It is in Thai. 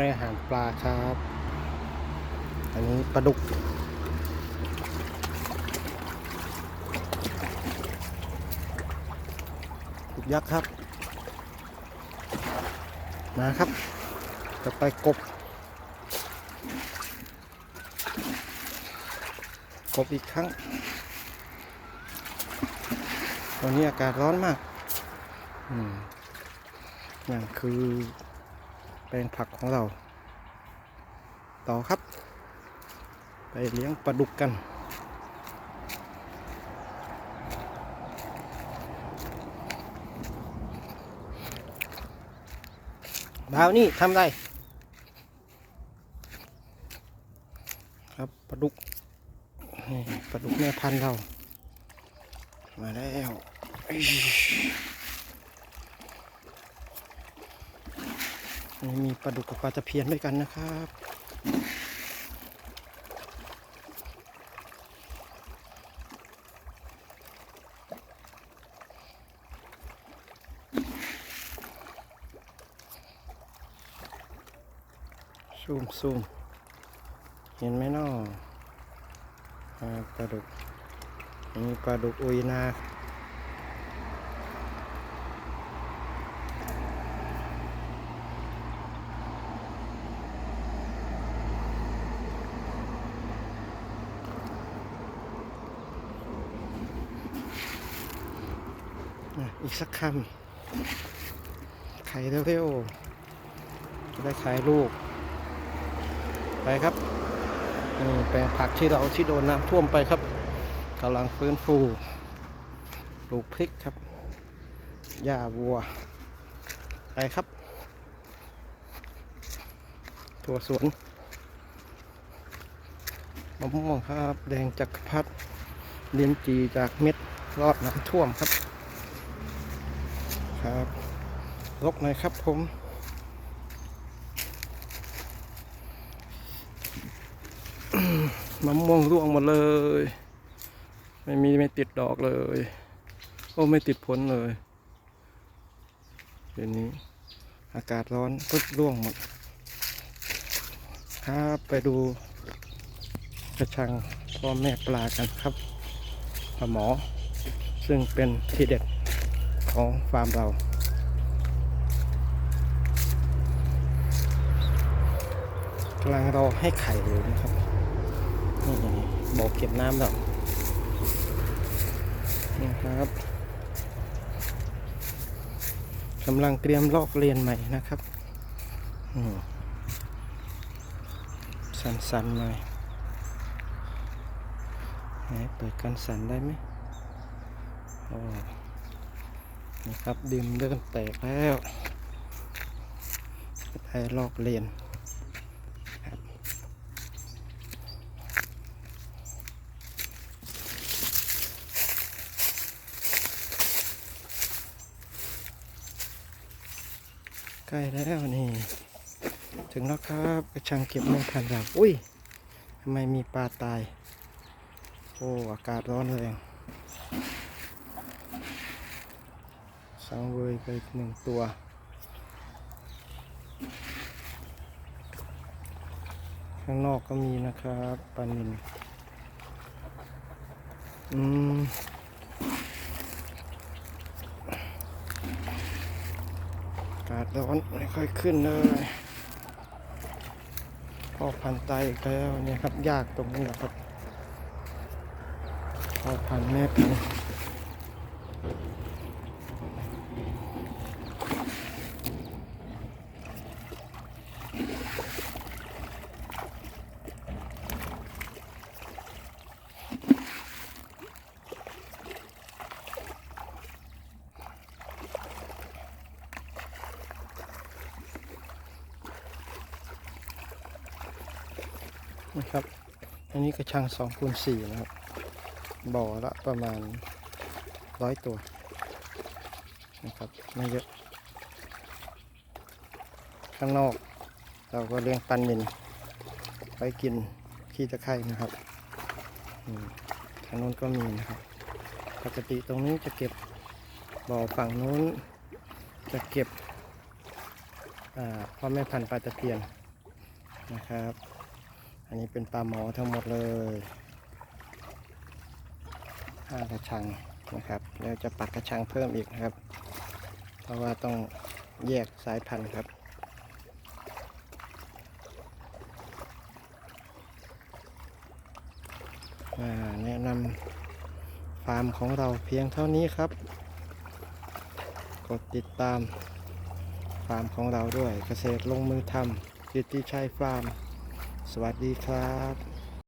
ให้อาหารปลาครับ อันนี้ปลาดุก ดุกยักษ์ครับ มาครับ จะไปกบ กบอีกครั้ง ตอนนี้อากาศร้อนมาก อืมนั่นคือ แปลงผักของเรา ต่อครับ ไปเลี้ยงปลาดุกกันดาวนี่ทำไรครับปลาดุกนี่ปลาดุกแม่พันธุ์เรา มาแล้วอิ๊ย นี่มีปลาดุกกับปลาตะเพียนด้วยกันนะครับ ซูมซูมเห็นไหมน้อปลาดุกมีปลาดุกอุยนา อีกสักคำไข่เร็วๆจะได้ขายลูก ไปครับนี่แปลงผักที่เราที่โดนน้ำท่วมไปครับกำลังฟื้นฟูปลูกพริกครับหญ้าวัว ไปครับ ตัวสวนมะม่วงครับ แดงจักรพรรดิลิ้นจีจากเม็ดรอดน้ำท่วมครับ ครับลกหน่อยครับผมมะม่วงร่วงหมดเลย ไม่มีไม่ติดดอกเลย โอ้ไม่ติดผลเลยเดี๋ยวนี้ อากาศร้อนปึ๊บร่วงหมด ครับไปดูกระชังพ่อแม่ปลากันครับปลาหมอ ซึ่งเป็นที่เด็ด ของฟาร์มเรา กำลังรอให้ไข่อยู่นะครับ นี่บ่อเก็บน้ำเรานี่ครับกำลังเตรียมลอกเรียนใหม่นะครับอืมสันๆหน่อยไหนเปิดกันสันได้ไหมโอ้ นี่ครับดิมเริ่มแตกแล้วได้ลอกเรียนใกล้แล้วนี่ ถึงแล้วครับกระชังเก็บแมงพันธุ์เราอุ้ยทำไมมีปลาตาย โอ้ อากาศร้อนแรง สังเวยไปหนึ่งตัว ข้างนอกก็มีนะครับปลานิลอืมอากาศร้อนไม่ค่อยขึ้นเลยพอพันธุ์ตแล้วเนี่ยครับยากตรงนี้แหละครับพอพันแม่พัน นะครับ อันนี้กระชังสองคูณสี่นะครับ บ่อละประมาณร้อยตัวนะครับไม่เยอะ ข้างนอก เราก็เลี้ยงปันนินไว้กินขี้ตะไคร่นะครับทางโน้นก็มีนะครับ ปกติตรงนี้จะเก็บบ่อฝั่งนู้นจะเก็บพ่อแม่พันธุ์ปลาตะเพียนนะครับ อันนี้เป็นปลาหมอทั้งหมดเลยห้ากระชังนะครับแล้วจะปักกระชังเพิ่มอีกนะครับ เพราะว่าต้องแยกสายพันธุ์ครับ แนะนำฟาร์มของเราเพียงเท่านี้ครับ กดติดตามฟาร์มของเราด้วยเกษตรลงมือทำจิตติชัยฟาร์ม สวัสดีครับ